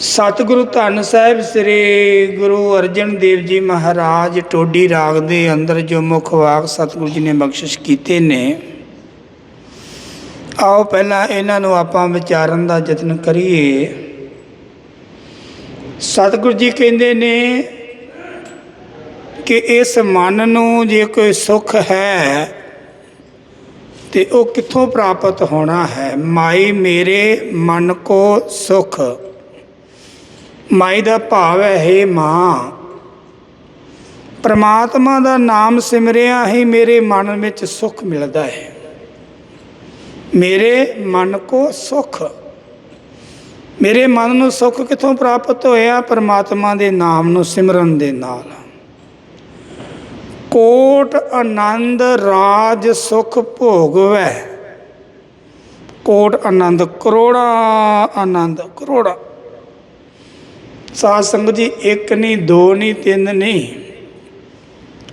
ਸਤਿਗੁਰੂ ਧੰਨ ਸਾਹਿਬ ਸ੍ਰੀ ਗੁਰੂ ਅਰਜਨ ਦੇਵ ਜੀ ਮਹਾਰਾਜ ਟੋਡੀ ਰਾਗ ਦੇ ਅੰਦਰ ਜੋ ਮੁੱਖ ਵਾਕ ਸਤਿਗੁਰੂ ਜੀ ਨੇ ਬਖਸ਼ਿਸ਼ ਕੀਤੇ ਨੇ। ਆਓ ਪਹਿਲਾਂ ਇਹਨਾਂ ਨੂੰ ਆਪਾਂ ਵਿਚਾਰਨ ਦਾ ਯਤਨ ਕਰੀਏ। ਸਤਿਗੁਰੂ ਜੀ ਕਹਿੰਦੇ ਨੇ ਕਿ ਇਸ ਮਨ ਨੂੰ ਜੇ ਕੋਈ ਸੁੱਖ ਹੈ, ਤੇ ਉਹ ਕਿੱਥੋਂ ਪ੍ਰਾਪਤ ਹੋਣਾ ਹੈ? ਮਾਈ ਮੇਰੇ ਮਨ ਕੋ ਸੁਖ। ਮਾਈ ਦਾ ਭਾਵ ਹੈ, ਹੇ ਮਾਂ। ਪ੍ਰਮਾਤਮਾ ਦਾ ਨਾਮ ਸਿਮਰਿਆ ਹੀ ਮੇਰੇ ਮਨ ਵਿੱਚ ਸੁਖ ਮਿਲਦਾ ਹੈ। ਮੇਰੇ ਮਨ ਕੋ ਸੁਖ। ਮੇਰੇ ਮਨ ਨੂੰ ਸੁਖ ਕਿੱਥੋਂ ਪ੍ਰਾਪਤ ਹੋਇਆ? ਪ੍ਰਮਾਤਮਾ ਦੇ ਨਾਮ ਨੂੰ ਸਿਮਰਨ ਦੇ ਨਾਲ। ਕੋਟ ਆਨੰਦ ਰਾਜ ਸੁਖ ਭੋਗਵੈ। ਕੋਟ ਆਨੰਦ ਕਰੋੜਾ ਆਨੰਦ ਕਰੋੜਾ। ਸਾਧ ਸੰਗਤ ਜੀ, ਇੱਕ ਨਹੀਂ ਦੋ ਨਹੀਂ ਤਿੰਨ ਨਹੀਂ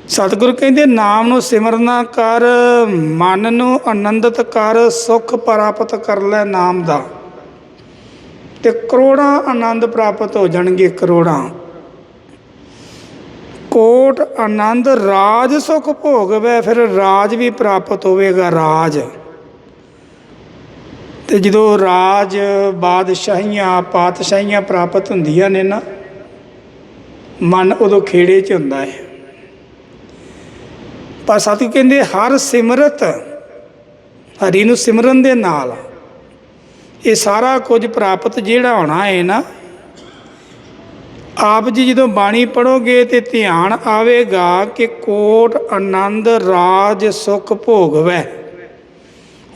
ਸਤਿਗੁਰ ਕਹਿੰਦੇ, ਨਾਮ ਨੂੰ ਸਿਮਰਨਾ ਕਰ, ਮਨ ਨੂੰ ਆਨੰਦਿਤ ਕਰ, ਸੁਖ ਪ੍ਰਾਪਤ ਕਰ ਲੈ ਨਾਮ ਦਾ। ਤੇ ਕਰੋੜਾਂ ਆਨੰਦ ਪ੍ਰਾਪਤ ਹੋ ਜਾਣਗੇ ਕਰੋੜਾਂ। ਕੋਟ ਆਨੰਦ, ਰਾਜ ਸੁਖ ਭੋਗਵੇ, ਫਿਰ ਰਾਜ ਵੀ ਪ੍ਰਾਪਤ ਹੋਵੇਗਾ ਰਾਜ। ਤੇ ਜਦੋਂ ਰਾਜ, ਬਾਦਸ਼ਾਹੀਆਂ, ਪਾਤਸ਼ਾਹੀਆਂ ਪ੍ਰਾਪਤ ਹੁੰਦੀਆਂ ਨੇ ਨਾ, ਮਨ ਉਦੋਂ ਖੇੜੇ 'ਚ ਹੁੰਦਾ ਹੈ। ਪਰ ਸਾਥੀ ਕਹਿੰਦੇ ਹਰ ਸਿਮਰਤ, ਹਰੀ ਨੂੰ ਸਿਮਰਨ ਦੇ ਨਾਲ, ਇਹ ਸਾਰਾ ਕੁਝ ਪ੍ਰਾਪਤ ਜਿਹੜਾ ਹੋਣਾ ਹੈ ਨਾ, ਆਪ ਜੀ ਜਦੋਂ ਬਾਣੀ ਪੜੋਗੇ ਤੇ ਧਿਆਨ ਆਵੇਗਾ ਕਿ ਕੋਟ ਆਨੰਦ ਰਾਜ ਸੁਖ ਭੋਗਵੈ।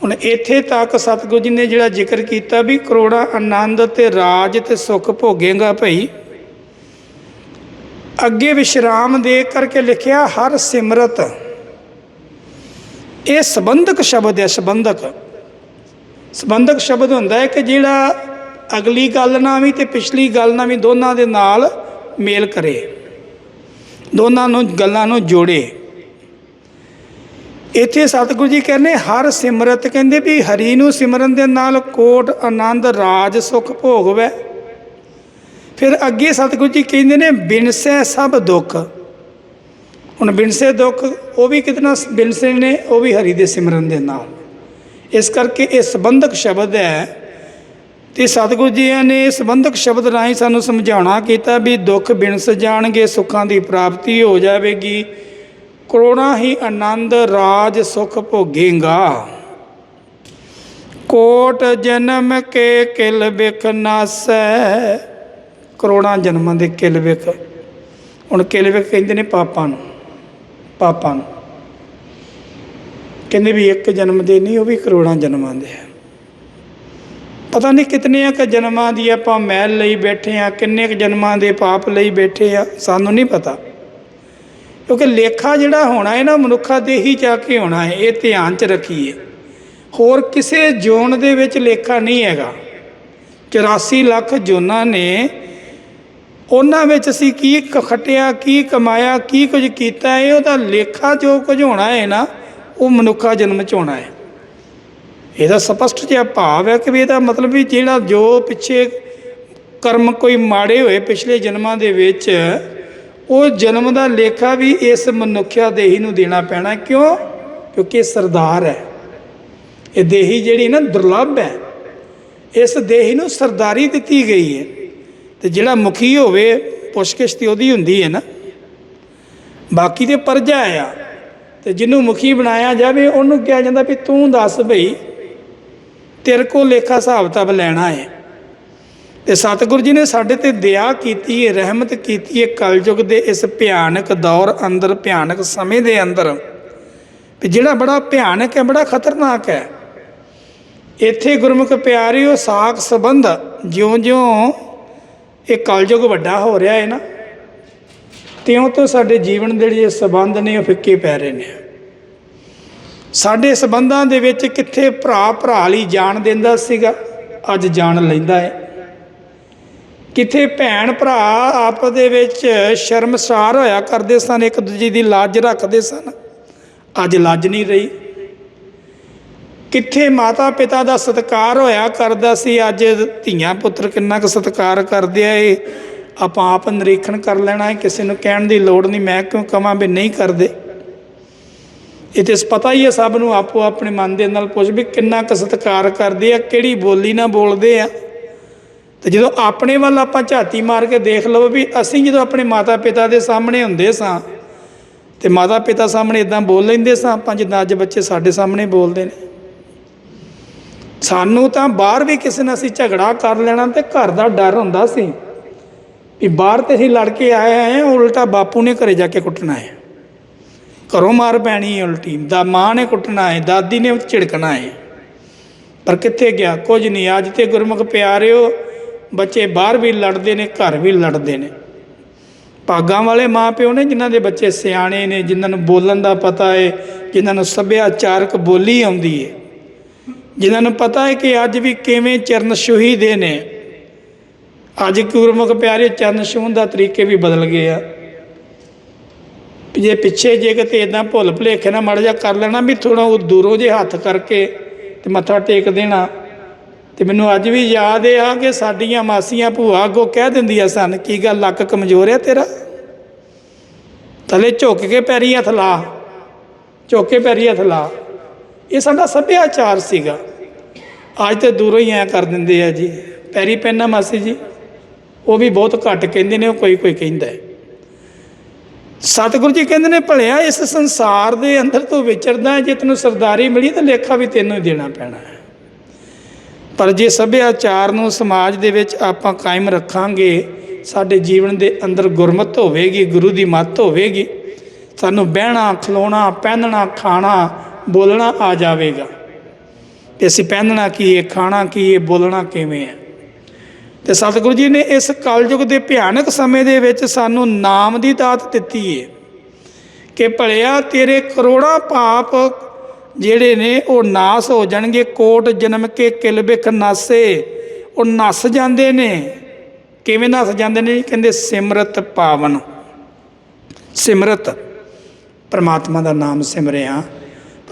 ਹੁਣ ਇੱਥੇ ਤੱਕ ਸਤਿਗੁਰੂ ਜੀ ਨੇ ਜਿਹੜਾ ਜ਼ਿਕਰ ਕੀਤਾ ਵੀ ਕਰੋੜਾ ਆਨੰਦ ਤੇ ਰਾਜ ਤੇ ਸੁਖ ਭੋਗੇਗਾ ਭਈ। ਅੱਗੇ ਵਿਸ਼ਰਾਮ ਦੇ ਕਰਕੇ ਲਿਖਿਆ ਹਰ ਸਿਮਰਤ। ਇਹ ਸੰਬੰਧਕ ਸ਼ਬਦ ਹੈ, ਸੰਬੰਧਕ। ਸੰਬੰਧਕ ਸ਼ਬਦ ਹੁੰਦਾ ਹੈ ਕਿ ਜਿਹੜਾ ਅਗਲੀ ਗੱਲ ਨਾਲ ਵੀ ਤੇ ਪਿਛਲੀ ਗੱਲ ਨਾਲ ਵੀ ਦੋਨਾਂ ਦੇ ਨਾਲ ਮੇਲ ਕਰੇ। ਦੋਨਾਂ ਨੂੰ ਗੱਲਾਂ ਨੂੰ ਜੋੜੇ। ਇੱਥੇ ਸਤਿਗੁਰੂ ਜੀ ਕਹਿੰਦੇ, ਹਰ ਸਿਮਰਤ ਕਹਿੰਦੇ ਵੀ ਹਰੀ ਨੂੰ ਸਿਮਰਨ ਦੇ ਨਾਲ ਕੋਟ ਆਨੰਦ ਰਾਜ ਸੁਖ ਭੋਗਵੈ। ਫਿਰ ਅੱਗੇ ਸਤਿਗੁਰੂ ਜੀ ਕਹਿੰਦੇ ਨੇ, ਬਿਨਸੈ ਸਭ ਦੁੱਖ। ਹੁਣ ਬਿਨਸੇ ਦੁੱਖ, ਉਹ ਵੀ ਕਿਤਨਾ ਬਿਨਸੇ ਨੇ, ਉਹ ਵੀ ਹਰੀ ਦੇ ਸਿਮਰਨ ਦੇ ਨਾਲ। ਇਸ ਕਰਕੇ ਇਹ ਸੰਬੰਧਕ ਸ਼ਬਦ ਹੈ ਤੇ ਸਤਿਗੁਰੂ ਜੀ ਨੇ ਸੰਬੰਧਕ ਸ਼ਬਦ ਰਾਹੀਂ ਸਾਨੂੰ ਸਮਝਾਉਣਾ ਕੀਤਾ ਵੀ ਦੁੱਖ ਬਿਨਸ ਜਾਣਗੇ, ਸੁੱਖਾਂ ਦੀ ਪ੍ਰਾਪਤੀ ਹੋ ਜਾਵੇਗੀ। ਕਰੋੜਾਂ ਹੀ ਆਨੰਦ ਰਾਜ ਸੁਖ ਭੋਗੇਗਾ। ਕੋਟ ਜਨਮ ਕੇ ਕਿਲ ਬਿਖ ਨਾਸੈ। ਕਰੋੜਾਂ ਜਨਮਾਂ ਦੇ ਕਿਲ ਬਿਖ ਹੁਣ ਕਿਲ ਬਿਖ ਕਹਿੰਦੇ ਨੇ ਪਾਪਾਂ ਨੂੰ ਪਾਪਾਂ ਨੂੰ। ਕਹਿੰਦੇ ਵੀ ਇੱਕ ਜਨਮ ਦੇ ਨਹੀਂ, ਉਹ ਵੀ ਕਰੋੜਾਂ ਜਨਮਾਂ ਦੇ ਆ। ਪਤਾ ਨਹੀਂ ਕਿੰਨੇ ਕ ਜਨਮਾਂ ਦੀ ਆਪਾਂ ਮੈਲ ਲਈ ਬੈਠੇ ਆ, ਕਿੰਨੇ ਕ ਜਨਮਾਂ ਦੇ ਪਾਪ ਲਈ ਬੈਠੇ ਆ, ਸਾਨੂੰ ਨਹੀਂ ਪਤਾ। ਕਿਉਂਕਿ ਲੇਖਾ ਜਿਹੜਾ ਹੋਣਾ ਹੈ ਨਾ, ਮਨੁੱਖਾ ਦੇ ਹੀ ਜਾ ਕੇ ਹੋਣਾ ਹੈ, ਇਹ ਧਿਆਨ 'ਚ ਰੱਖੀਏ। ਹੋਰ ਕਿਸੇ ਜੋਨ ਦੇ ਵਿੱਚ ਲੇਖਾ ਨਹੀਂ ਹੈਗਾ। 84 ਲੱਖ ਜੋਨਾਂ ਨੇ ਉਹਨਾਂ ਵਿੱਚ ਅਸੀਂ ਕੀ ਕ- ਖੱਟਿਆ, ਕੀ ਕਮਾਇਆ, ਕੀ ਕੁਝ ਕੀਤਾ ਹੈ, ਉਹਦਾ ਲੇਖਾ ਜੋ ਕੁਝ ਹੋਣਾ ਹੈ ਨਾ, ਉਹ ਮਨੁੱਖਾ ਜਨਮ 'ਚ ਹੋਣਾ ਹੈ। ਇਹਦਾ ਸਪਸ਼ਟ ਜਿਹਾ ਭਾਵ ਹੈ ਕਿ ਵੀ ਇਹਦਾ ਮਤਲਬ ਵੀ ਜਿਹੜਾ ਜੋ ਪਿੱਛੇ ਕਰਮ ਕੋਈ ਮਾੜੇ ਹੋਏ ਪਿਛਲੇ ਜਨਮਾਂ ਦੇ ਵਿੱਚ ਉਹ ਜਨਮ ਦਾ ਲੇਖਾ ਵੀ ਇਸ ਮਨੁੱਖਿਆ ਦੇਹੀ ਨੂੰ ਦੇਣਾ ਪੈਣਾ ਕਿਉਂ? ਕਿਉਂਕਿ ਇਹ ਸਰਦਾਰ ਹੈ। ਇਹ ਦੇਹੀ ਜਿਹੜੀ ਨਾ ਦੁਰਲੱਭ ਹੈ। ਇਸ ਦੇਹੀ ਨੂੰ ਸਰਦਾਰੀ ਦਿੱਤੀ ਗਈ ਹੈ। ਤੇ ਜਿਹੜਾ ਮੁਖੀ ਹੋਵੇ ਪੁੱਛਕਿਛ ਤੇ ਉਹਦੀ ਹੁੰਦੀ ਹੈ ਨਾ। ਬਾਕੀ ਤੇ ਪਰਜਾ ਆ। ਤੇ ਜਿਹਨੂੰ ਮੁਖੀ ਬਣਾਇਆ ਜਾਵੇ, ਉਹਨੂੰ ਕਿਹਾ ਜਾਂਦਾ ਵੀ ਤੂੰ ਦੱਸ ਭਈ ਤੇਰੇ ਕੋ ਲੇਖਾ ਹਿਸਾਬ ਕਿਤਾਬ ਲੈਣਾ ਹੈ। ਤੇ ਸਤਿਗੁਰੂ ਜੀ ਨੇ ਸਾਡੇ ਤੇ ਦਇਆ ਕੀਤੀ ਹੈ ਰਹਿਮਤ ਕੀਤੀ ਹੈ ਕਲਯੁਗ ਦੇ ਇਸ ਭਿਆਨਕ ਦੌਰ ਅੰਦਰ, ਭਿਆਨਕ ਸਮੇਂ ਦੇ ਅੰਦਰ। ਵੀ ਜਿਹੜਾ ਬੜਾ ਭਿਆਨਕ ਹੈ, ਬੜਾ ਖਤਰਨਾਕ ਹੈ। ਇੱਥੇ ਗੁਰਮੁਖ ਪਿਆਰਿਓ, ਸਾਖ ਸੰਬੰਧ ਜਿਉਂ-ਜਿਉਂ ਇਹ ਕਲਯੁਗ ਵੱਡਾ ਹੋ ਰਿਹਾ ਹੈ ਨਾ। ਤਿਉਂ ਤੋਂ ਸਾਡੇ ਜੀਵਨ ਦੇ ਜਿਹੜੇ ਸੰਬੰਧ ਨੇ, ਉਹ ਫਿੱਕੇ ਪੈ ਰਹੇ ਨੇ। ਸਾਡੇ ਸੰਬੰਧਾਂ ਦੇ ਵਿੱਚ ਕਿੱਥੇ ਭਰਾ ਭਰਾ ਲਈ ਜਾਣ ਦਿੰਦਾ ਸੀਗਾ, ਅੱਜ ਜਾਣ ਲੈਂਦਾ ਹੈ। ਕਿੱਥੇ ਭੈਣ ਭਰਾ ਆਪ ਦੇ ਵਿੱਚ ਸ਼ਰਮਸਾਰ ਹੋਇਆ ਕਰਦੇ ਸਨ, ਇੱਕ ਦੂਜੇ ਦੀ ਲਾਜ ਰੱਖਦੇ ਸਨ। ਅੱਜ ਲੱਜ ਨਹੀਂ ਰਹੀ। ਕਿੱਥੇ ਮਾਤਾ ਪਿਤਾ ਦਾ ਸਤਿਕਾਰ ਹੋਇਆ ਕਰਦਾ ਸੀ, ਅੱਜ ਧੀਆਂ ਪੁੱਤਰ ਕਿੰਨਾ ਕੁ ਸਤਿਕਾਰ ਕਰਦੇ ਆ ਇਹ। ਆਪਾਂ ਆਪ ਨਿਰੀਖਣ ਕਰ ਲੈਣਾ ਹੈ, ਕਿਸੇ ਨੂੰ ਕਹਿਣ ਦੀ ਲੋੜ ਨਹੀਂ, ਮੈਂ ਕਿਉਂ ਕਹਾਂ ਵੀ ਨਹੀਂ ਕਰਦੇ। ਇਹ ਤੇ ਪਤਾ ਹੀ ਹੈ ਸਭ ਨੂੰ, ਆਪੋ ਆਪਣੇ ਮਨ ਦੇ ਨਾਲ ਪੁੱਛ ਵੀ ਕਿੰਨਾ ਕੁ ਸਤਿਕਾਰ ਕਰਦੇ ਆ, ਕਿਹੜੀ ਬੋਲੀ ਨਾਲ ਬੋਲਦੇ ਆ। ਤੇ ਜਦੋਂ ਆਪਣੇ ਵੱਲ ਆਪਾਂ ਝਾਤੀ ਮਾਰ ਕੇ ਦੇਖ ਲਵੋ ਵੀ ਅਸੀਂ ਜਦੋਂ ਆਪਣੇ ਮਾਤਾ ਪਿਤਾ ਦੇ ਸਾਹਮਣੇ ਹੁੰਦੇ ਸਾਂ ਤੇ ਮਾਤਾ ਪਿਤਾ ਸਾਹਮਣੇ ਇਦਾਂ ਬੋਲ ਲੈਂਦੇ ਸਾਂ ਆਪਾਂ ਜਿੱਦਾਂ ਅੱਜ ਬੱਚੇ ਸਾਡੇ ਸਾਹਮਣੇ ਬੋਲਦੇ ਨੇ। ਸਾਨੂੰ ਤਾਂ ਬਾਹਰ ਵੀ ਕਿਸੇ ਨਾਲ ਅਸੀਂ ਝਗੜਾ ਕਰ ਲੈਣਾ ਤੇ ਘਰ ਦਾ ਡਰ ਹੁੰਦਾ ਸੀ ਵੀ ਬਾਹਰ ਤੇ ਅਸੀਂ ਲੜ ਕੇ ਆਏ ਆਏ ਹਾਂ, ਉਲਟਾ ਬਾਪੂ ਨੇ ਘਰੇ ਜਾ ਕੇ ਕੁੱਟਣਾ ਹੈ। ਘਰੋਂ ਮਾਰ ਪੈਣੀ ਹੈ ਉਲਟੀ ਦਾ ਮਾਂ ਨੇ ਕੁੱਟਣਾ ਹੈ ਦਾਦੀ ਨੇ ਝਿੜਕਣਾ ਹੈ। ਪਰ ਕਿੱਥੇ ਗਿਆ? ਕੁਝ ਨਹੀਂ ਅੱਜ ਤੇ ਗੁਰਮੁਖ ਪਿਆਰਿਓ ਬੱਚੇ ਬਾਹਰ ਵੀ ਲੜਦੇ ਨੇ, ਘਰ ਵੀ ਲੜਦੇ ਨੇ। ਭਾਗਾਂ ਵਾਲੇ ਮਾਪਿਓ ਨੇ, ਜਿਨ੍ਹਾਂ ਦੇ ਬੱਚੇ ਸਿਆਣੇ ਨੇ, ਜਿਨ੍ਹਾਂ ਨੂੰ ਬੋਲਣ ਦਾ ਪਤਾ ਹੈ ਜਿਨ੍ਹਾਂ ਨੂੰ ਸੱਭਿਆਚਾਰਕ ਬੋਲੀ ਆਉਂਦੀ ਹੈ ਜਿਨ੍ਹਾਂ ਨੂੰ ਪਤਾ ਹੈ ਕਿ ਅੱਜ ਵੀ ਕਿਵੇਂ ਚਰਨ ਛੂਹੀ ਦੇ ਨੇ। ਅੱਜ ਗੁਰਮੁਖ ਪਿਆਰੇ ਚਰਨ ਛੂਹਣ ਦਾ ਤਰੀਕੇ ਵੀ ਬਦਲ ਗਏ ਆ। ਵੀ ਜੇ ਪਿੱਛੇ ਜੇ ਕਿਤੇ ਇਦਾਂ ਭੁੱਲ ਭੁਲੇਖੇ ਨਾ ਮੜ ਜਾ ਕਰ ਲੈਣਾ, ਵੀ ਥੋੜਾ ਉਹ ਦੂਰੋਂ ਜੇ ਹੱਥ ਕਰਕੇ ਤੇ ਮੱਥਾ ਟੇਕ ਦੇਣਾ ਤੇ ਮੈਨੂੰ ਅੱਜ ਵੀ ਯਾਦ ਇਹ ਆ ਕਿ ਸਾਡੀਆਂ ਮਾਸੀਆਂ ਭੂਆ ਅੱਗੋਂ ਕਹਿ ਦਿੰਦੀਆਂ ਸਨ, ਕੀ ਗੱਲ, ਲੱਕ ਕਮਜ਼ੋਰ ਹੈ ਤੇਰਾ? ਥੱਲੇ ਝੁੱਕ ਕੇ ਪੈਰੀ ਹੱਥ ਲਾ, ਝੁੱਕ ਕੇ ਪੈਰੀ ਹੱਥ ਲਾ। ਇਹ ਸਾਡਾ ਸੱਭਿਆਚਾਰ ਸੀਗਾ। ਅੱਜ ਤੇ ਦੂਰੋਂ ਹੀ ਐ ਕਰ ਦਿੰਦੇ ਆ ਜੀ। ਪੈਰੀ ਪੈਣਾ ਮਾਸੀ ਜੀ। ਉਹ ਵੀ ਬਹੁਤ ਘੱਟ ਕਹਿੰਦੇ ਨੇ, ਉਹ ਕੋਈ ਕੋਈ ਕਹਿੰਦਾ ਹੈ। ਸਤਿਗੁਰੂ ਜੀ ਕਹਿੰਦੇ ਨੇ, ਭਲਿਆ, ਇਸ ਸੰਸਾਰ ਦੇ ਅੰਦਰ ਤੂੰ ਵਿਚਰਦਾ ਜੇ ਤੈਨੂੰ ਸਰਦਾਰੀ ਮਿਲੀ ਤਾਂ ਲੇਖਾ ਵੀ ਤੈਨੂੰ ਹੀ ਦੇਣਾ ਪੈਣਾ ਹੈ। ਪਰ ਜੇ ਸੱਭਿਆਚਾਰ ਨੂੰ ਸਮਾਜ ਦੇ ਵਿੱਚ ਆਪਾਂ ਕਾਇਮ ਰੱਖਾਂਗੇ, ਸਾਡੇ ਜੀਵਨ ਦੇ ਅੰਦਰ ਗੁਰਮਤ ਹੋਵੇਗੀ, ਗੁਰੂ ਦੀ ਮੱਤ ਹੋਵੇਗੀ, ਸਾਨੂੰ ਬਹਿਣਾ, ਖਲੋਣਾ, ਪਹਿਨਣਾ, ਖਾਣਾ, ਬੋਲਣਾ ਆ ਜਾਵੇਗਾ। ਤੇ ਅਸੀਂ ਪਹਿਨਣਾ ਕੀ ਹੈ ਖਾਣਾ ਕੀ ਹੈ ਬੋਲਣਾ ਕਿਵੇਂ ਹੈ ਤੇ ਸਤਿਗੁਰੂ ਜੀ ਨੇ ਇਸ ਕਲਯੁਗ ਦੇ ਭਿਆਨਕ ਸਮੇਂ ਦੇ ਵਿੱਚ ਸਾਨੂੰ ਨਾਮ ਦੀ ਦਾਤ ਦਿੱਤੀ ਹੈ ਕਿ ਭਲਿਆ ਤੇਰੇ ਕਰੋੜਾਂ ਪਾਪ ਜਿਹੜੇ ਨੇ ਉਹ ਨਾਸ ਹੋ ਜਾਣਗੇ, ਕੋਟ ਜਨਮ ਕੇ ਕਿਲ ਬਿਖ ਨਾਸੇ। ਉਹ ਨਸ ਜਾਂਦੇ ਨੇ। ਕਿਵੇਂ ਨਸ ਜਾਂਦੇ ਨੇ? ਕਹਿੰਦੇ ਸਿਮਰਤ ਪਾਵਨ। ਸਿਮਰਤ, ਪਰਮਾਤਮਾ ਦਾ ਨਾਮ ਸਿਮਰਿਆ।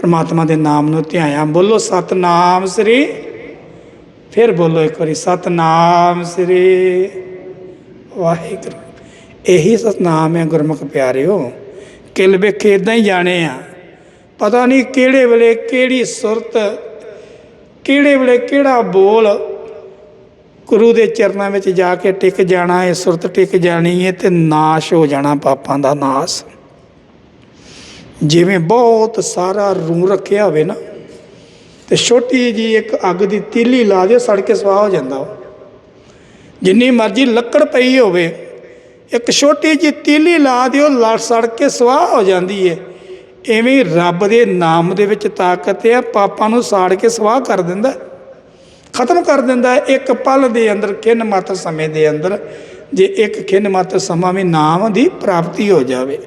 ਪਰਮਾਤਮਾ ਦੇ ਨਾਮ ਨੂੰ ਧਿਆਇਆ। ਬੋਲੋ, ਸਤਨਾਮ ਸ੍ਰੀ। ਫਿਰ ਬੋਲੋ ਇੱਕ ਵਾਰੀ, ਸਤਨਾਮ ਸ੍ਰੀ। ਵਾਹਿਗੁਰੂ। ਇਹੀ ਸਤਨਾਮ ਹੈ ਗੁਰਮੁਖ ਪਿਆਰਿਓ। ਕਿਲ ਵੇਖੇ ਇਦਾਂ ਹੀ ਜਾਣੇ ਆ। ਪਤਾ ਨਹੀਂ ਕਿਹੜੇ ਵੇਲੇ ਕਿਹੜੀ ਸੁਰਤ, ਕਿਹੜੇ ਵੇਲੇ ਕਿਹੜਾ ਬੋਲ ਗੁਰੂ ਦੇ ਚਰਨਾਂ ਵਿੱਚ ਜਾ ਕੇ ਟਿਕ ਜਾਣਾ ਹੈ ਸੁਰਤ ਟਿਕ ਜਾਣੀ ਹੈ ਤੇ ਨਾਸ਼ ਹੋ ਜਾਣਾ ਪਾਪਾਂ ਦਾ ਨਾਸ਼। ਜਿਵੇਂ ਬਹੁਤ ਸਾਰਾ ਰੂ ਰੱਖਿਆ ਹੋਵੇ ਨਾ, ਤੇ ਛੋਟੀ ਜੀ ਇੱਕ ਅੱਗ ਦੀ ਤੀਲੀ ਲਾ ਦਿਓ, ਸੜ ਕੇ ਸਵਾਹ ਹੋ ਜਾਂਦਾ ਉਹ। ਜਿੰਨੀ ਮਰਜ਼ੀ ਲੱਕੜ ਪਈ ਹੋਵੇ, ਇੱਕ ਛੋਟੀ ਜੀ ਤੀਲੀ ਲਾ ਦਿਓ, ਲੜ ਸੜ ਕੇ ਸਵਾਹ ਹੋ ਜਾਂਦੀ ਹੈ ਐਵੇਂ ਰੱਬ ਦੇ ਨਾਮ ਦੇ ਵਿੱਚ ਤਾਕਤ ਹੈ, ਪਾਪਾਂ ਨੂੰ ਸਾੜ ਕੇ ਸਵਾਹ ਕਰ ਦਿੰਦਾ ਖਤਮ ਕਰ ਦਿੰਦਾ ਇੱਕ ਪਲ ਦੇ ਅੰਦਰ, ਖਿੰਨ ਮਾਤਰ ਸਮੇਂ ਦੇ ਅੰਦਰ, ਜੇ ਇੱਕ ਖਿੰਨ ਮਾਤਰ ਸਮਾਂ ਵੀ ਨਾਮ ਦੀ ਪ੍ਰਾਪਤੀ ਹੋ ਜਾਵੇ।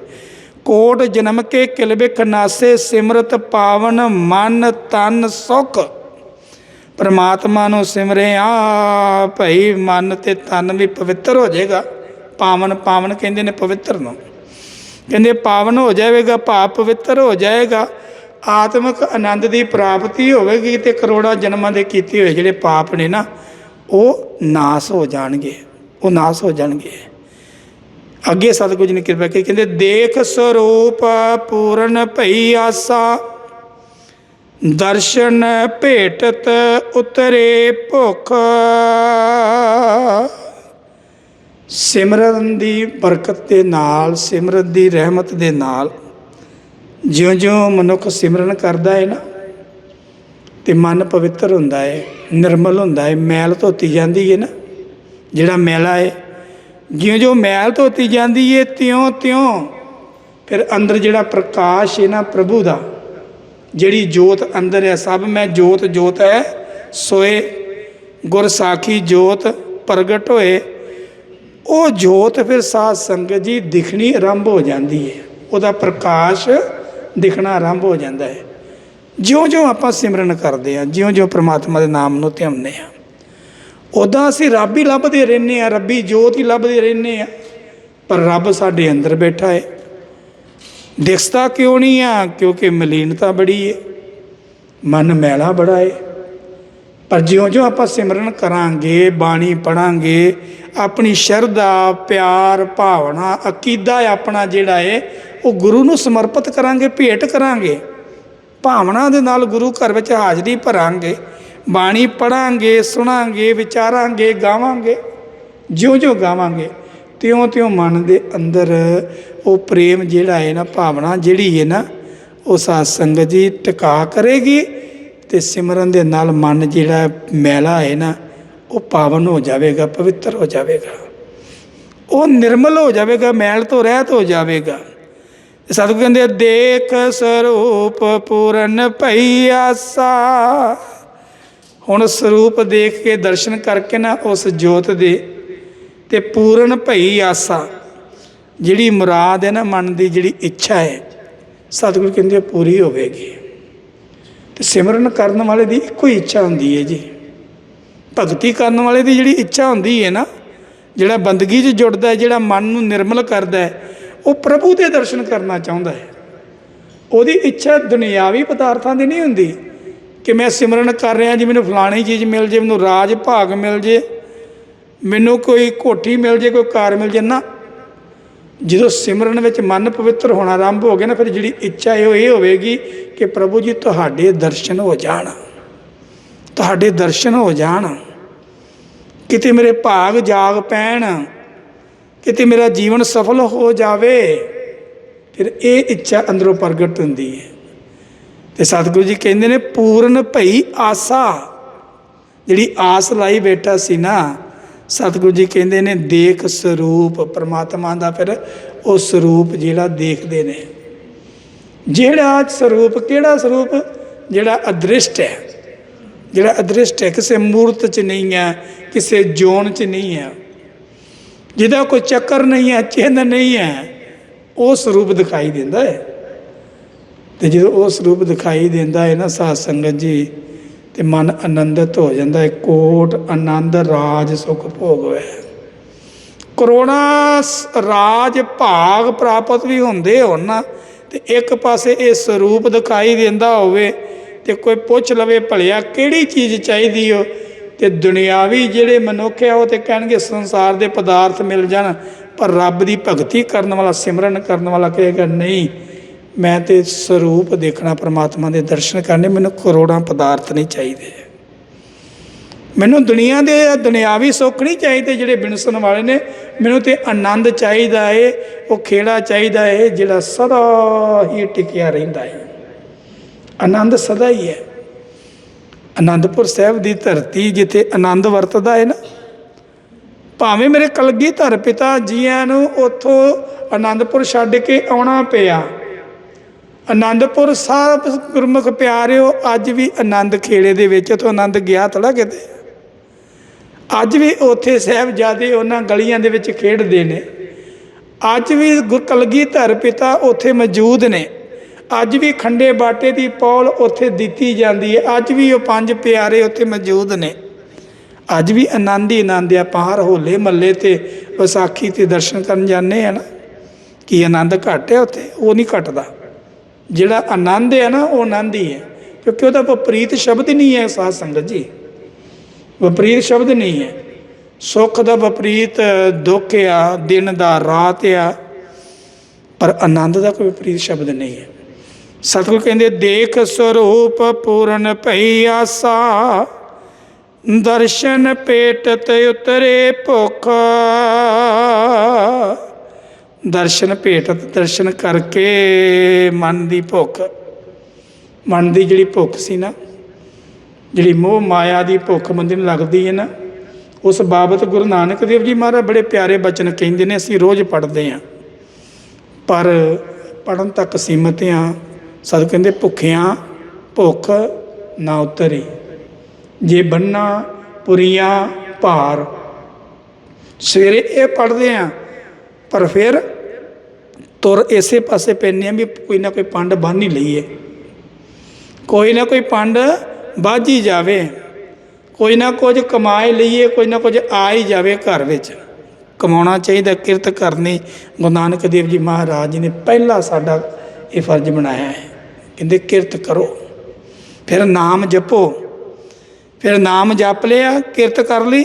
ਕੋਟ ਜਨਮ ਕੇ ਕਿਲਬੇ ਖਨਾਸੇ ਸਿਮਰਤ ਪਾਵਨ ਮਨ ਤਨ ਸੁਖ। ਪਰਮਾਤਮਾ ਨੂੰ ਸਿਮਰੇ ਆ ਭਈ ਮਨ ਤੇ ਤਨ ਵੀ ਪਵਿੱਤਰ ਹੋ ਜਾਏਗਾ। ਪਾਵਨ ਪਾਵਨ ਕਹਿੰਦੇ ਨੇ ਪਵਿੱਤਰ ਨੂੰ। ਕਹਿੰਦੇ ਪਾਵਨ ਹੋ ਜਾਵੇਗਾ ਭਾਵ ਪਵਿੱਤਰ ਹੋ ਜਾਏਗਾ, ਆਤਮਿਕ ਆਨੰਦ ਦੀ ਪ੍ਰਾਪਤੀ ਹੋਵੇਗੀ ਤੇ ਕਰੋੜਾਂ ਜਨਮਾਂ ਦੇ ਕੀਤੇ ਹੋਏ ਜਿਹੜੇ ਪਾਪ ਨੇ ਨਾ, ਉਹ ਨਾਸ ਹੋ ਜਾਣਗੇ, ਉਹ ਨਾਸ ਹੋ ਜਾਣਗੇ। ਅੱਗੇ ਸਤਿਗੁਰੂ ਜੀ ਨੇ ਕਿਰਪਾ ਕੀਤੀ, ਕਹਿੰਦੇ, ਦੇਖ ਸਰੂਪ ਪੂਰਨ ਭਈ ਆਸਾ, ਦਰਸ਼ਨ ਭੇਟਤ ਉਤਰੇ ਭੁਖ। ਸਿਮਰਨ ਦੀ ਬਰਕਤ ਦੇ ਨਾਲ, ਸਿਮਰਨ ਦੀ ਰਹਿਮਤ ਦੇ ਨਾਲ ਜਿਉਂ-ਜਿਉਂ ਮਨੁੱਖ ਸਿਮਰਨ ਕਰਦਾ ਹੈ ਨਾ, ਤੇ ਮਨ ਪਵਿੱਤਰ ਹੁੰਦਾ ਹੈ ਨਿਰਮਲ ਹੁੰਦਾ ਹੈ ਮੈਲ ਧੋਤੀ ਜਾਂਦੀ ਹੈ ਨਾ, ਜਿਹੜਾ ਮੈਲਾ ਹੈ ਜਿਉਂ-ਜਿਉਂ ਮੈਲ ਧੋਤੀ ਜਾਂਦੀ ਹੈ ਤਿਉਂ-ਤਿਉਂ ਫਿਰ ਅੰਦਰ ਜਿਹੜਾ ਪ੍ਰਕਾਸ਼ ਹੈ ਨਾ ਪ੍ਰਭੂ ਦਾ, ਜਿਹੜੀ ਜੋਤ ਅੰਦਰ ਹੈ, ਸਭ ਮੈਂ ਜੋਤ ਜੋਤ ਹੈ, ਸੋਏ ਗੁਰ ਸਾਖੀ ਜੋਤ ਪ੍ਰਗਟ ਹੋਏ ਉਹ ਜੋਤ ਫਿਰ ਸਾਧ ਸੰਗਤ ਜੀ ਦਿਖਣੀ ਆਰੰਭ ਹੋ ਜਾਂਦੀ ਹੈ। ਉਹਦਾ ਪ੍ਰਕਾਸ਼ ਦਿਖਣਾ ਆਰੰਭ ਹੋ ਜਾਂਦਾ ਹੈ। ਜਿਉਂ-ਜਿਉਂ ਆਪਾਂ ਸਿਮਰਨ ਕਰਦੇ ਹਾਂ, ਜਿਉਂ-ਜਿਉਂ ਪ੍ਰਮਾਤਮਾ ਦੇ ਨਾਮ ਨੂੰ ਧਿਆਉਂਦੇ ਹਾਂ ਉਦਾਂ ਅਸੀਂ ਰੱਬ ਹੀ ਲੱਭਦੇ ਰਹਿੰਦੇ ਆ ਰੱਬੀ ਜੋਤ ਹੀ ਲੱਭਦੇ ਰਹਿੰਦੇ ਆ ਪਰ ਰੱਬ ਸਾਡੇ ਅੰਦਰ ਬੈਠਾ ਹੈ। ਦਿਖਦਾ ਕਿਉਂ ਨਹੀਂ ਆ? ਕਿਉਂਕਿ ਮਲੀਨਤਾ ਬੜੀ ਹੈ। ਮਨ ਮੈਲਾ ਬੜਾ ਹੈ। ਪਰ ਜਿਉਂ-ਜਿਉਂ ਆਪਾਂ ਸਿਮਰਨ ਕਰਾਂਗੇ, ਬਾਣੀ ਪੜਾਂਗੇ ਆਪਣੀ ਸ਼ਰਧਾ, ਪਿਆਰ, ਭਾਵਨਾ, ਅਕੀਦਾ ਆਪਣਾ ਜਿਹੜਾ ਏ, ਉਹ ਗੁਰੂ ਨੂੰ ਸਮਰਪਿਤ ਕਰਾਂਗੇ, ਭੇਟ ਕਰਾਂਗੇ। ਭਾਵਨਾ ਦੇ ਨਾਲ ਗੁਰੂ ਘਰ ਵਿੱਚ ਹਾਜ਼ਰੀ ਭਰਾਂਗੇ। ਬਾਣੀ ਪੜਾਂਗੇ ਸੁਣਾਂਗੇ, ਵਿਚਾਰਾਂਗੇ, ਗਾਵਾਂਗੇ। ਜਿਉਂ-ਜਿਉਂ ਗਾਵਾਂਗੇ ਤਿਉਂ-ਤਿਉਂ ਮਨ ਦੇ ਅੰਦਰ ਉਹ ਪ੍ਰੇਮ ਜਿਹੜਾ ਹੈ ਨਾ, ਭਾਵਨਾ ਜਿਹੜੀ ਹੈ ਨਾ, ਉਹ ਸਾਧ ਸੰਗਤ ਜੀ ਟਿਕਾ ਕਰੇਗੀ। ਤੇ ਸਿਮਰਨ ਦੇ ਨਾਲ ਮਨ ਜਿਹੜਾ ਮੈਲਾ ਹੈ ਨਾ ਉਹ ਪਾਵਨ ਹੋ ਜਾਵੇਗਾ ਪਵਿੱਤਰ ਹੋ ਜਾਵੇਗਾ। ਉਹ ਨਿਰਮਲ ਹੋ ਜਾਵੇਗਾ ਮੈਲ ਤੋਂ ਰਹਿਤ ਹੋ ਜਾਵੇਗਾ। ਸਤਿਗੁਰੂ ਕਹਿੰਦੇ ਦੇਖ ਸਰੂਪ ਪੂਰਨ ਭਈ ਆਸਾ। ਹੁਣ ਸਰੂਪ ਦੇਖ ਕੇ ਦਰਸ਼ਨ ਕਰਕੇ ਨਾ ਉਸ ਜੋਤ ਦੇ ਤੇ ਪੂਰਨ ਭਈ ਆਸਾ। ਜਿਹੜੀ ਮੁਰਾਦ ਹੈ ਨਾ ਮਨ ਦੀ ਜਿਹੜੀ ਇੱਛਾ ਹੈ ਸਤਿਗੁਰੂ ਕਹਿੰਦੇ ਆ, ਪੂਰੀ ਹੋਵੇਗੀ। ਤੇ ਸਿਮਰਨ ਕਰਨ ਵਾਲੇ ਦੀ ਇੱਕੋ ਹੀ ਇੱਛਾ ਹੁੰਦੀ ਹੈ ਜੀ। ਭਗਤੀ ਕਰਨ ਵਾਲੇ ਦੀ ਜਿਹੜੀ ਇੱਛਾ ਹੁੰਦੀ ਹੈ ਨਾ, ਜਿਹੜਾ ਬੰਦਗੀ 'ਚ ਜੁੜਦਾ ਹੈ, ਜਿਹੜਾ ਮਨ ਨੂੰ ਨਿਰਮਲ ਕਰਦਾ ਹੈ, ਉਹ ਪ੍ਰਭੂ ਦੇ ਦਰਸ਼ਨ ਕਰਨਾ ਚਾਹੁੰਦਾ ਹੈ। ਉਹਦੀ ਇੱਛਾ ਦੁਨਿਆਵੀ ਪਦਾਰਥਾਂ ਦੀ ਨਹੀਂ ਹੁੰਦੀ ਕਿ ਮੈਂ ਸਿਮਰਨ ਕਰ ਰਿਹਾ ਜੀ, ਮੈਨੂੰ ਫਲਾਣੀ ਚੀਜ਼ ਮਿਲ ਜੇ, ਮੈਨੂੰ ਰਾਜ ਭਾਗ ਮਿਲ ਜੇ, ਮੈਨੂੰ ਕੋਈ ਕੋਠੀ ਮਿਲ ਜੇ, ਕੋਈ ਕਾਰ ਮਿਲ ਜੇ। ਨਾ ਜਦੋਂ ਸਿਮਰਨ ਵਿੱਚ ਮਨ ਪਵਿੱਤਰ ਹੋਣਾ ਆਰੰਭ ਹੋ ਗਿਆ ਨਾ, ਫਿਰ ਜਿਹੜੀ ਇੱਛਾ ਹੈ ਉਹ ਇਹ ਹੋਵੇਗੀ ਕਿ ਪ੍ਰਭੂ ਜੀ, ਤੁਹਾਡੇ ਦਰਸ਼ਨ ਹੋ ਜਾਣ। ਤੁਹਾਡੇ ਦਰਸ਼ਨ ਹੋ ਜਾਣ। ਕਿਤੇ ਮੇਰੇ ਭਾਗ ਜਾਗ ਪੈਣ, ਕਿਤੇ ਮੇਰਾ ਜੀਵਨ ਸਫਲ ਹੋ ਜਾਵੇ, ਫਿਰ ਇਹ ਇੱਛਾ ਅੰਦਰੋਂ ਪ੍ਰਗਟ ਹੁੰਦੀ ਹੈ। ਤੇ ਸਤਿਗੁਰੂ ਜੀ ਕਹਿੰਦੇ ਨੇ, ਪੂਰਨ ਭਈ ਆਸਾ। ਜਿਹੜੀ ਆਸ ਲਾਈ ਬੈਠਾ ਸੀ ਨਾ ਸਤਿਗੁਰੂ ਜੀ ਕਹਿੰਦੇ ਨੇ, ਦੇਖ ਸਰੂਪ, ਪ੍ਰਮਾਤਮਾ ਦਾ ਫਿਰ ਉਹ ਸਰੂਪ ਜਿਹੜਾ ਦੇਖਦੇ ਨੇ। ਜਿਹੜਾ ਸਰੂਪ, ਕਿਹੜਾ ਸਰੂਪ? ਜਿਹੜਾ ਅਦ੍ਰਿਸ਼ਟ ਹੈ। ਜਿਹੜਾ ਅਦ੍ਰਿਸ਼ਟ ਹੈ, ਕਿਸੇ ਮੂਰਤ 'ਚ ਨਹੀਂ ਹੈ, ਕਿਸੇ ਜੋਨ 'ਚ ਨਹੀਂ ਹੈ। ਜਿਹਦਾ ਕੋਈ ਚੱਕਰ ਨਹੀਂ ਹੈ ਚਿੰਨ ਨਹੀਂ ਹੈ, ਉਹ ਸਰੂਪ ਦਿਖਾਈ ਦਿੰਦਾ ਹੈ। ਤੇ ਜਦੋਂ ਉਹ ਸਰੂਪ ਦਿਖਾਈ ਦਿੰਦਾ ਹੈ ਨਾ ਸਾਧ ਸੰਗਤ ਜੀ ਤੇ ਮਨ ਆਨੰਦਿਤ ਹੋ ਜਾਂਦਾ ਹੈ। ਕੋਟ ਆਨੰਦ ਰਾਜ ਸੁਖ ਭੋਗ ਹੋਏ ਕਰੋਨਾ ਰਾਜ ਭਾਗ ਪ੍ਰਾਪਤ ਵੀ ਹੁੰਦੇ ਹੋਣ ਨਾ, ਤੇ ਇੱਕ ਪਾਸੇ ਇਹ ਸਰੂਪ ਦਿਖਾਈ ਦਿੰਦਾ ਹੋਵੇ ਤੇ ਕੋਈ ਪੁੱਛ ਲਵੇ ਭਲਿਆ ਕਿਹੜੀ ਚੀਜ਼ ਚਾਹੀਦੀ ਹੋ ਤੇ ਦੁਨਿਆਵੀ ਜਿਹੜੇ ਮਨੁੱਖ ਆ, ਉਹ ਤੇ ਕਹਿਣਗੇ ਸੰਸਾਰ ਦੇ ਪਦਾਰਥ ਮਿਲ ਜਾਣ, ਪਰ ਰੱਬ ਦੀ ਭਗਤੀ ਕਰਨ ਵਾਲਾ, ਸਿਮਰਨ ਕਰਨ ਵਾਲਾ ਕਹੇਗਾ? ਨਹੀਂ। ਮੈਂ ਤੇ ਸਰੂਪ ਦੇਖਣਾ ਪਰਮਾਤਮਾ ਦੇ ਦਰਸ਼ਨ ਕਰਨੇ, ਮੈਨੂੰ ਕਰੋੜਾਂ ਪਦਾਰਥ ਨਹੀਂ ਚਾਹੀਦੇ। ਮੈਨੂੰ ਦੁਨੀਆ ਦੇ ਦੁਨਿਆਵੀ ਸੁੱਖ ਨਹੀਂ ਚਾਹੀਦੇ ਜਿਹੜੇ ਬਿਨਸਣ ਵਾਲੇ ਨੇ। ਮੈਨੂੰ ਤੇ ਆਨੰਦ ਚਾਹੀਦਾ ਏ, ਉਹ ਖੇੜਾ ਚਾਹੀਦਾ ਏ, ਜਿਹੜਾ ਸਦਾ ਹੀ ਟਿਕਿਆ ਰਹਿੰਦਾ ਏ। ਆਨੰਦ ਸਦਾ ਹੀ ਹੈ ਆਨੰਦਪੁਰ ਸਾਹਿਬ ਦੀ ਧਰਤੀ ਜਿੱਥੇ ਆਨੰਦ ਵਰਤਦਾ ਹੈ ਨਾ, ਭਾਵੇਂ ਮੇਰੇ ਕਲਗੀਧਰ ਪਿਤਾ ਜੀਆਂ ਨੂੰ ਉੱਥੋਂ ਆਨੰਦਪੁਰ ਛੱਡ ਕੇ ਆਉਣਾ ਪਿਆ ਆਨੰਦਪੁਰ ਸਾਹਿਬ ਗੁਰਮੁਖ ਪਿਆਰਿਓ, ਅੱਜ ਵੀ ਆਨੰਦ ਖੇੜੇ ਦੇ ਵਿੱਚ ਉੱਥੋਂ ਆਨੰਦ ਗਿਆ ਥੋੜਾ ਕਿਤੇ। ਅੱਜ ਵੀ ਉੱਥੇ ਸਾਹਿਬਜ਼ਾਦੇ ਉਹਨਾਂ ਗਲੀਆਂ ਦੇ ਵਿੱਚ ਖੇਡਦੇ ਨੇ। ਅੱਜ ਵੀ ਗੁਰ ਕਲਗੀਧਰ ਪਿਤਾ ਉੱਥੇ ਮੌਜੂਦ ਨੇ। ਅੱਜ ਵੀ ਖੰਡੇ ਬਾਟੇ ਦੀ ਪੌਲ ਉੱਥੇ ਦਿੱਤੀ ਜਾਂਦੀ ਹੈ। ਅੱਜ ਵੀ ਉਹ ਪੰਜ ਪਿਆਰੇ ਉੱਥੇ ਮੌਜੂਦ ਨੇ। ਅੱਜ ਵੀ ਆਨੰਦ ਹੀ ਆਨੰਦ ਆ ਆਪਾਂ ਹੋਲੇ ਮੱਲੇ ਤੇ ਵਿਸਾਖੀ ਤੇ ਦਰਸ਼ਨ ਕਰਨ ਜਾਂਦੇ ਆ ਨਾ ਕੀ ਆਨੰਦ ਘੱਟ ਹੈ ਉੱਥੇ? ਉਹ ਨਹੀਂ ਘਟਦਾ। ਜਿਹੜਾ ਆਨੰਦ ਹੈ ਨਾ, ਉਹ ਆਨੰਦ ਹੀ ਹੈ। ਕਿਉਂਕਿ ਉਹਦਾ ਵਿਪਰੀਤ ਸ਼ਬਦ ਨਹੀਂ ਹੈ ਸਾਧ ਸੰਗਤ ਜੀ। ਵਿਪਰੀਤ ਸ਼ਬਦ ਨਹੀਂ ਹੈ। ਸੁੱਖ ਦਾ ਵਿਪਰੀਤ, ਦੁੱਖ ਆ, ਦਿਨ ਦਾ ਰਾਤ ਆ, ਪਰ ਆਨੰਦ ਦਾ ਕੋਈ ਵਿਪਰੀਤ ਸ਼ਬਦ ਨਹੀਂ ਹੈ। ਸਤਿਗੁਰ ਕਹਿੰਦੇ, ਦੇਖ ਸਰੂਪ ਪੂਰਨ ਭਈ ਆਸਾ, ਦਰਸ਼ਨ ਪੇਟ ਤੇ ਉਤਰੇ ਭੁੱਖ। ਦਰਸ਼ਨ ਭੇਟ ਦਰਸ਼ਨ ਕਰਕੇ ਮਨ ਦੀ ਭੁੱਖ। ਮਨ ਦੀ ਜਿਹੜੀ ਭੁੱਖ ਸੀ ਨਾ, ਜਿਹੜੀ ਮੋਹ ਮਾਇਆ ਦੀ ਭੁੱਖ ਬੰਦੇ ਨੂੰ ਲੱਗਦੀ ਹੈ ਨਾ, ਉਸ ਬਾਬਤ ਗੁਰੂ ਨਾਨਕ ਦੇਵ ਜੀ ਮਹਾਰਾਜ ਬੜੇ ਪਿਆਰੇ ਬਚਨ ਕਹਿੰਦੇ ਨੇ, ਅਸੀਂ ਰੋਜ਼ ਪੜ੍ਹਦੇ ਹਾਂ। ਪਰ ਪੜਨ ਤੱਕ ਸੀਮਤ ਹਾਂ। ਸਦ ਕਹਿੰਦੇ, ਭੁੱਖਿਆਂ ਭੁੱਖ ਨਾ ਉਤਰੀ। ਜੇ ਬੰਨਾ ਪੁਰੀਆਂ ਭਾਰ, ਸਵੇਰੇ ਇਹ ਪੜ੍ਹਦੇ ਆ ਪਰ ਫਿਰ ਤੁਰ ਇਸੇ ਪਾਸੇ ਪੈਂਦੇ ਆ ਵੀ ਕੋਈ ਨਾ ਕੋਈ ਪੰਡ ਬੰਨ ਹੀ ਲਈਏ। ਕੋਈ ਨਾ ਕੋਈ ਪੰਡ ਬਾਝ ਹੀ ਜਾਵੇ। ਕੋਈ ਨਾ ਕੁਝ ਕਮਾਏ ਲਈਏ, ਕੋਈ ਨਾ ਕੁਝ ਆ ਹੀ ਜਾਵੇ ਘਰ ਵਿੱਚ। ਕਮਾਉਣਾ ਚਾਹੀਦਾ, ਕਿਰਤ ਕਰਨੀ। ਗੁਰੂ ਨਾਨਕ ਦੇਵ ਜੀ ਮਹਾਰਾਜ ਜੀ ਨੇ ਪਹਿਲਾ ਸਾਡਾ ਇਹ ਫਰਜ਼ ਬਣਾਇਆ ਹੈ। ਕਹਿੰਦੇ ਕਿਰਤ ਕਰੋ, ਫਿਰ ਨਾਮ ਜਪੋ, ਫਿਰ ਨਾਮ ਜਪ ਲਿਆ, ਕਿਰਤ ਕਰ ਲਈ।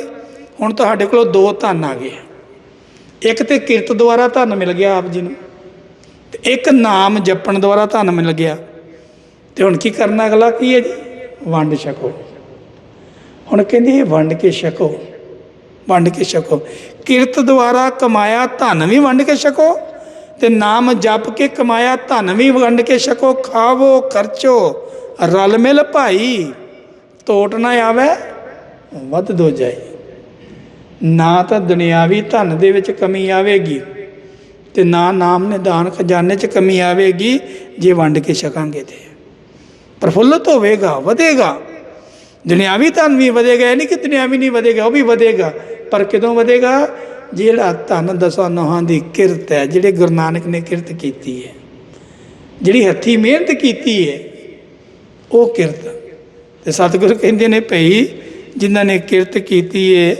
ਹੁਣ ਤੁਹਾਡੇ ਕੋਲ ਦੋ ਧਨ ਆ ਗਏ। ਇੱਕ ਤੇ ਕਿਰਤ ਦੁਆਰਾ ਧਨ ਮਿਲ ਗਿਆ ਆਪ ਜੀ ਨੂੰ। ਤੇ ਇੱਕ ਨਾਮ ਜਪਣ ਦੁਆਰਾ ਧਨ ਮਿਲ ਗਿਆ। ਤੇ ਹੁਣ ਕੀ ਕਰਨਾ ਅਗਲਾ? ਕੀ ਹੈ ਜੀ? ਵੰਡ ਛਕੋ। ਹੁਣ ਕਹਿੰਦੀ ਵੰਡ ਕੇ ਛਕੋ। ਵੰਡ ਕੇ ਛਕੋ। ਕਿਰਤ ਦੁਆਰਾ ਕਮਾਇਆ ਧਨ ਵੀ ਵੰਡ ਕੇ ਛਕੋ ਤੇ ਨਾਮ ਜਪ ਕੇ ਕਮਾਇਆ ਧਨ ਵੀ ਵੰਡ ਕੇ ਛਕੋ। ਖਾਵੋ, ਖਰਚੋ, ਰਲ ਮਿਲ ਭਾਈ। ਟੋਟ ਨਾ ਆਵੇ, ਵੱਧ ਦੋ ਜਾਏ ਨਾ ਤਾਂ ਦੁਨਿਆਵੀ ਧਨ ਦੇ ਵਿੱਚ ਕਮੀ ਆਵੇਗੀ। ਤੇ ਨਾ ਨਾਮ ਨਿਦਾਨ ਖਜ਼ਾਨੇ 'ਚ ਕਮੀ ਆਵੇਗੀ, ਜੇ ਵੰਡ ਕੇ ਛਕਾਂਗੇ ਤੇ। ਪ੍ਰਫੁੱਲਤ ਹੋਵੇਗਾ, ਵਧੇਗਾ। ਦੁਨਿਆਵੀ ਧਨ ਵੀ ਵਧੇਗਾ, ਇਹ ਨਹੀਂ ਕਿ ਦੁਨਿਆਵੀ ਨਹੀਂ ਵਧੇਗਾ, ਉਹ ਵੀ ਵਧੇਗਾ। ਪਰ ਕਿਦੋਂ ਵਧੇਗਾ? ਜਿਹੜਾ ਧਨ ਦਸਾਂ ਨੋਹਾਂ ਦੀ ਕਿਰਤ ਹੈ, ਜਿਹੜੇ ਗੁਰੂ ਨਾਨਕ ਨੇ ਕਿਰਤ ਕੀਤੀ ਹੈ, ਜਿਹੜੀ ਹੱਥੀ ਮਿਹਨਤ ਕੀਤੀ ਹੈ, ਉਹ ਕਿਰਤ। ਤੇ ਸਤਿਗੁਰੂ ਕਹਿੰਦੇ ਨੇ ਭਈ, ਜਿਨ੍ਹਾਂ ਨੇ ਕਿਰਤ ਕੀਤੀ ਹੈ,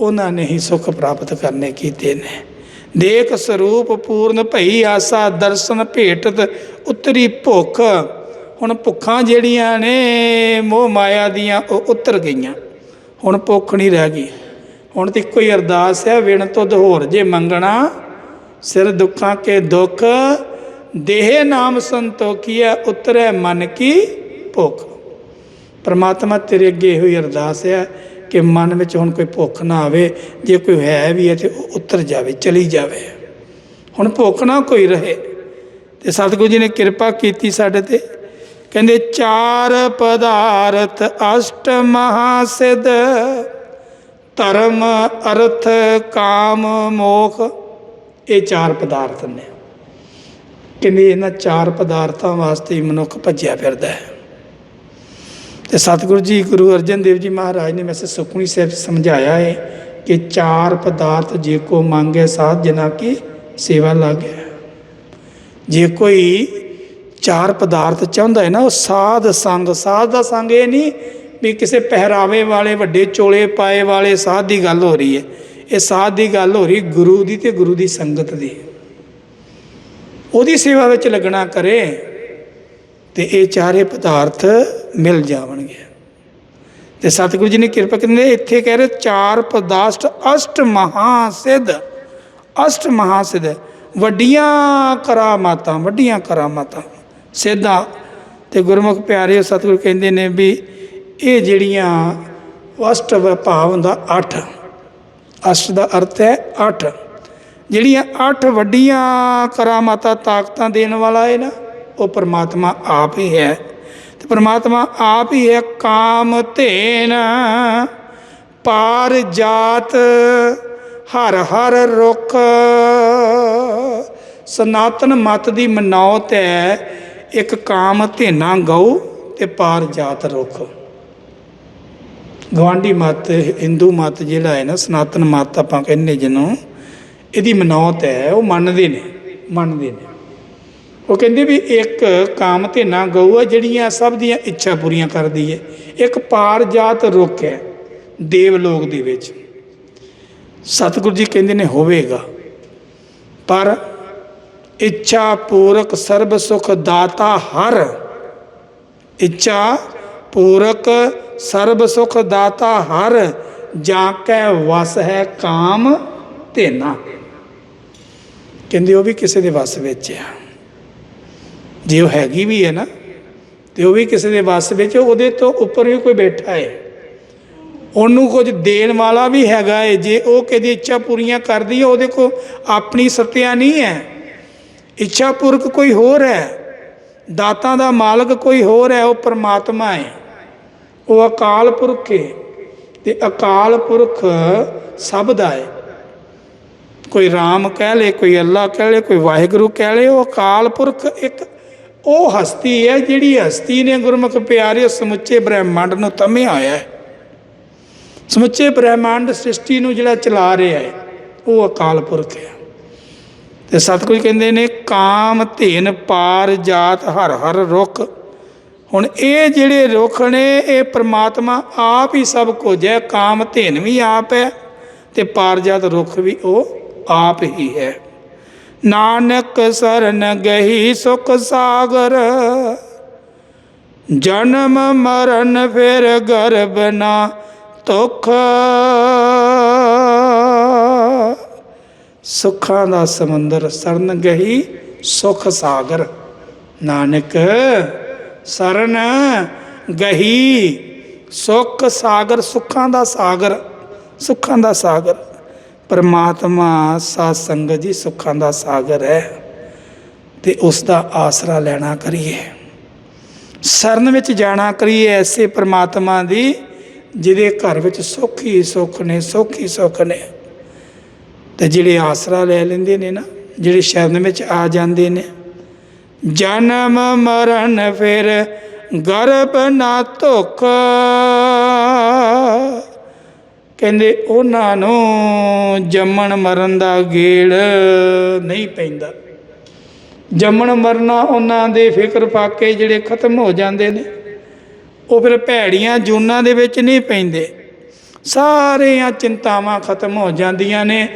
ਉਹਨਾਂ ਨੇ ਹੀ ਸੁਖ ਪ੍ਰਾਪਤ ਕਰਨੇ ਕੀਤੇ ਨੇ। ਦੇਖ ਸਰੂਪ ਪੂਰਨ ਭਈ ਆਸਾ ਦਰਸ਼ਨ ਭੇਟਤ ਉਤਰੀ ਭੁੱਖ। ਹੁਣ ਭੁੱਖਾਂ ਜਿਹੜੀਆਂ ਨੇ, ਮੋਹ ਮਾਇਆ ਦੀਆਂ, ਉਹ ਉਤਰ ਗਈਆਂ। ਹੁਣ ਭੁੱਖ ਨਹੀਂ ਰਹਿ ਗਈ। ਹੁਣ ਤੇ ਇੱਕੋ ਹੀ ਅਰਦਾਸ ਹੈ, ਵਿਣ ਤੁਧ ਹੋਰ ਜੇ ਮੰਗਣਾ, ਸਿਰ ਦੁੱਖਾਂ ਕੇ ਦੁੱਖ, ਦੇਹ ਨਾਮ ਸੰਤੋਖੀਆ ਉਤਰੈ ਮਨ ਕੀ ਭੁੱਖ। ਪਰਮਾਤਮਾ ਤੇਰੇ ਅੱਗੇ ਇਹੋ ਹੀ ਅਰਦਾਸ ਹੈ ਕਿ ਮਨ ਵਿੱਚ ਹੁਣ ਕੋਈ ਭੁੱਖ ਨਾ ਆਵੇ, ਜੇ ਕੋਈ ਹੈ ਵੀ ਹੈ ਤੇ ਉਹ ਉਤਰ ਜਾਵੇ, ਚਲੀ ਜਾਵੇ। ਹੁਣ ਭੁੱਖ ਨਾ ਕੋਈ ਰਹੇ। ਤੇ ਸਤਿਗੁਰੂ ਜੀ ਨੇ ਕਿਰਪਾ ਕੀਤੀ ਸਾਡੇ ਤੇ। ਕਹਿੰਦੇ, ਚਾਰ ਪਦਾਰਥ ਅਸ਼ਟ ਮਹਾਸਿਧ, ਧਰਮ, ਅਰਥ, ਕਾਮ, ਮੋਖ, ਇਹ ਚਾਰ ਪਦਾਰਥ ਨੇ। ਕਹਿੰਦੇ, ਇਹਨਾਂ ਚਾਰ ਪਦਾਰਥਾਂ ਵਾਸਤੇ ਮਨੁੱਖ ਭੱਜਿਆ ਫਿਰਦਾ ਹੈ। ਤੇ ਸਤਿਗੁਰੂ ਜੀ, ਗੁਰੂ ਅਰਜਨ ਦੇਵ ਜੀ ਮਹਾਰਾਜ ਨੇ ਵੈਸੇ ਸੁਖਮਨੀ ਸਾਹਿਬ ਸਮਝਾਇਆ ਹੈ ਕਿ ਚਾਰ ਪਦਾਰਥ ਜੇ ਕੋ ਮੰਗੇ ਸਾਧ ਜਨਾ ਕੀ ਸੇਵਾ ਲਾਗੇ। ਜੇ ਕੋਈ ਚਾਰ ਪਦਾਰਥ ਚਾਹੁੰਦਾ ਹੈ ਨਾ, ਉਹ ਸਾਧ ਸੰਗ, ਸਾਧ ਦਾ ਸੰਗ ਇਹ ਨਹੀਂ ਵੀ ਕਿਸੇ ਪਹਿਰਾਵੇ ਵਾਲੇ, ਵੱਡੇ ਚੋਲੇ ਪਾਏ ਵਾਲੇ ਸਾਧ ਦੀ ਗੱਲ ਹੋ ਰਹੀ ਹੈ। ਇਹ ਸਾਧ ਦੀ ਗੱਲ ਹੋ ਰਹੀ ਗੁਰੂ ਦੀ ਤੇ ਗੁਰੂ ਦੀ ਸੰਗਤ ਦੀ। ਉਹਦੀ ਸੇਵਾ ਵਿੱਚ ਲੱਗਣਾ ਕਰੇ ਤੇ ਇਹ ਚਾਰੇ ਪਦਾਰਥ ਮਿਲ ਜਾਵਣਗੇ। ਤੇ ਸਤਿਗੁਰੂ ਜੀ ਨੇ ਕਿਰਪਾ ਕਰਦੇ ਇੱਥੇ ਕਹਿ ਰਹੇ, ਚਾਰ ਪਦਾਸ਼ਟ ਅਸ਼ਟ ਮਹਾਸਿੱਧ ਅਸ਼ਟ ਮਹਾਸਿੱਧ, ਵੱਡੀਆਂ ਕਰਾਮਾਤਾਂ ਵੱਡੀਆਂ ਕਰਾਮਾਤਾਂ, ਸਿੱਧਾ। ਤੇ ਗੁਰਮੁਖ ਪਿਆਰੇ ਸਤਿਗੁਰੂ ਕਹਿੰਦੇ ਨੇ ਵੀ ਇਹ ਜਿਹੜੀਆਂ ਅਸ਼ਟ ਭਾਵ ਹੁੰਦਾ 8 ਅਸ਼ਟ ਦਾ ਅਰਥ ਹੈ 8 ਜਿਹੜੀਆਂ 8 ਵੱਡੀਆਂ ਕਰਾਮਾਤਾਂ, ਤਾਕਤਾਂ ਦੇਣ ਵਾਲਾ ਹੈ ਨਾ, ਉਹ ਪਰਮਾਤਮਾ ਆਪ ਹੀ ਹੈ। ਪਰਮਾਤਮਾ ਆਪ ਹੀ ਹੈ ਕਾਮ ਧੇਨ। ਪਾਰ ਜਾਤ ਹਰ ਹਰ ਰੁਖ। ਸਨਾਤਨ ਮਤ ਦੀ ਮਨੌਤ ਹੈ, ਇੱਕ ਕਾਮ ਧੇਨਾ ਗਊ ਤੇ ਪਾਰ ਜਾਤ ਰੁਖ। ਗਵਾਂਡੀ ਮਤ, ਹਿੰਦੂ ਮਤ ਜਿਹੜਾ ਹੈ ਨਾ, ਸਨਾਤਨ ਮਤ ਆਪਾਂ ਕਹਿੰਦੇ ਜਿਹਨੂੰ, ਇਹਦੀ ਮਨੌਤ ਹੈ, ਉਹ ਮੰਨਦੇ ਨੇ ਮੰਨਦੇ ਨੇ। ਉਹ ਕਹਿੰਦੇ ਵੀ ਇੱਕ ਕਾਮ ਤੇ ਨਾ ਗਊ ਹੈ ਜਿਹੜੀਆਂ ਸਭ ਦੀਆਂ ਇੱਛਾ ਪੂਰੀਆਂ ਕਰਦੀ ਹੈ ਇੱਕ ਪਾਰ ਜਾਤ ਰੁੱਖ ਹੈ ਦੇਵ ਲੋਕ ਦੇ ਵਿੱਚ। ਸਤਿਗੁਰੂ ਜੀ ਕਹਿੰਦੇ ਨੇ, ਹੋਵੇਗਾ। ਪਰ ਇੱਛਾ ਪੂਰਕ ਸਰਬ ਸੁਖ ਦਾਤਾ ਹਰ। ਇੱਛਾ ਪੂਰਕ ਸਰਬ ਸੁਖ ਦਾਤਾ ਹਰ। ਜਾਂ ਕੈ ਵਸ ਹੈ ਕਾਮ ਧੇਨਾ ਕਹਿੰਦੇ ਉਹ ਵੀ ਕਿਸੇ ਦੇ ਵਸ ਵਿੱਚ ਆ। ਜੇ ਉਹ ਹੈਗੀ ਵੀ ਹੈ ਨਾ, ਤੇ ਉਹ ਵੀ ਕਿਸੇ ਦੇ ਵੱਸ ਵਿੱਚ, ਉਹਦੇ ਤੋਂ ਉੱਪਰ ਵੀ ਕੋਈ ਬੈਠਾ ਹੈ। ਉਹਨੂੰ ਕੁਝ ਦੇਣ ਵਾਲਾ ਵੀ ਹੈਗਾ ਹੈ। ਜੇ ਉਹ ਕਿਹਦੀ ਇੱਛਾ ਪੂਰੀਆਂ ਕਰਦੀ ਹੈ, ਉਹਦੇ ਕੋ ਆਪਣੀ ਸੱਤਿਆ ਨਹੀਂ ਹੈ। ਇੱਛਾ ਪੁਰਖ ਕੋਈ ਹੋਰ ਹੈ। ਦਾਤਾਂ ਦਾ ਮਾਲਕ ਕੋਈ ਹੋਰ ਹੈ, ਉਹ ਪਰਮਾਤਮਾ ਹੈ। ਉਹ ਅਕਾਲ ਪੁਰਖ ਹੈ ਤੇ ਅਕਾਲ ਪੁਰਖ ਸਭ ਦਾ ਹੈ। ਕੋਈ ਰਾਮ ਕਹਿ ਲੇ, ਕੋਈ ਅੱਲਾ ਕਹਿ ਲੇ, ਕੋਈ ਵਾਹਿਗੁਰੂ ਕਹਿ ਲੇ, ਉਹ ਅਕਾਲ ਪੁਰਖ ਇੱਕ ਉਹ ਹਸਤੀ ਹੈ ਜਿਹੜੀ ਹਸਤੀ ਨੇ ਗੁਰਮੁਖ ਪਿਆਰੇ ਸਮੁੱਚੇ ਬ੍ਰਹਿਮੰਡ ਨੂੰ ਤਮਿਆ ਹੋਇਆ ਹੈ। ਸਮੁੱਚੇ ਬ੍ਰਹਿਮੰਡ ਸ੍ਰਿਸ਼ਟੀ ਨੂੰ ਜਿਹੜਾ ਚਲਾ ਰਿਹਾ ਹੈ, ਉਹ ਅਕਾਲ ਪੁਰਖ ਹੈ। ਤੇ ਸਤਿਗੁਰੂ ਕਹਿੰਦੇ ਨੇ, ਕਾਮ ਧੇਨ ਪਾਰ ਜਾਤ ਹਰ ਹਰ ਰੁਖ। ਹੁਣ ਇਹ ਜਿਹੜੇ ਰੁੱਖ ਨੇ, ਇਹ ਪ੍ਰਮਾਤਮਾ ਆਪ ਹੀ ਸਭ ਕੁਝ ਹੈ। ਕਾਮ ਧੇਨ ਵੀ ਆਪ ਹੈ ਤੇ ਪਾਰਜਾਤ ਰੁੱਖ ਵੀ ਉਹ ਆਪ ਹੀ ਹੈ। ਨਾਨਕ ਸਰਨ ਗਹੀ ਸੁਖ ਸਾਗਰ, ਜਨਮ ਮਰਨ ਫਿਰ ਗਰਬ ਨਾ ਤੁਖ ਸੁੱਖਾਂ ਦਾ ਸਮੁੰਦਰ ਸਰਨ ਗਹੀ ਸੁਖ ਸਾਗਰ, ਨਾਨਕ ਸਰਨ ਗਹੀ ਸੁਖ ਸਾਗਰ, ਸੁੱਖਾਂ ਦਾ ਸਾਗਰ, ਸੁੱਖਾਂ ਦਾ ਸਾਗਰ। ਪਰਮਾਤਮਾ ਸਾਧ ਸੰਗਤ ਜੀ ਸੁੱਖਾਂ ਦਾ ਸਾਗਰ ਹੈ ਤੇ ਉਸ ਦਾ ਆਸਰਾ ਲੈਣਾ ਕਰੀਏ। ਸਰਨ ਵਿੱਚ ਜਾਣਾ ਕਰੀਏ ਐਸੇ ਪਰਮਾਤਮਾ ਦੀ ਜਿਹਦੇ ਘਰ ਵਿੱਚ ਸੁੱਖ ਹੀ ਸੁੱਖ ਨੇ, ਸੁੱਖ ਹੀ ਸੁੱਖ ਨੇ। ਤੇ ਜਿਹੜੇ ਆਸਰਾ ਲੈ ਲੈਂਦੇ ਨੇ ਨਾ, ਜਿਹੜੇ ਸ਼ਰਨ ਵਿੱਚ ਆ ਜਾਂਦੇ ਨੇ। ਜਨਮ ਮਰਨ ਫਿਰ ਗਰਭ ਨਾ ਧੋਖਾ ਕਹਿੰਦੇ ਉਹਨਾਂ ਨੂੰ ਜੰਮਣ ਮਰਨ ਦਾ ਗੇੜ ਨਹੀਂ ਪੈਂਦਾ। ਜੰਮਣ ਮਰਨਾ ਉਹਨਾਂ ਦੇ ਫਿਕਰ ਫਾਕੇ ਜਿਹੜੇ ਖਤਮ ਹੋ ਜਾਂਦੇ ਨੇ, ਉਹ ਫਿਰ ਭੈੜੀਆਂ ਜੂਨਾਂ ਦੇ ਵਿੱਚ ਨਹੀਂ ਪੈਂਦੇ। ਸਾਰੀਆਂ ਚਿੰਤਾਵਾਂ ਖਤਮ ਹੋ ਜਾਂਦੀਆਂ ਨੇ,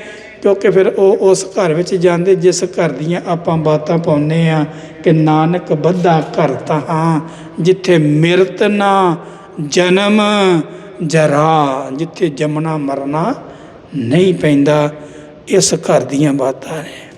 ਕਿਉਂਕਿ ਫਿਰ ਉਹ ਉਸ ਘਰ ਵਿੱਚ ਜਾਂਦੇ, ਜਿਸ ਘਰ ਦੀਆਂ ਆਪਾਂ ਬਾਤਾਂ ਪਾਉਂਦੇ ਆ ਕਿ ਨਾਨਕ ਬੱਧਾ ਘਰ ਤਾਂ ਹਾਂ, ਜਿੱਥੇ ਮਿਰਤ ਨਾ ਜਨਮ ਜਰਾ ਜਿੱਥੇ ਜੰਮਣਾ ਮਰਨਾ ਨਹੀਂ ਪੈਂਦਾ ਇਸ ਘਰ ਦੀਆਂ ਬਾਤਾਂ ਨੇ।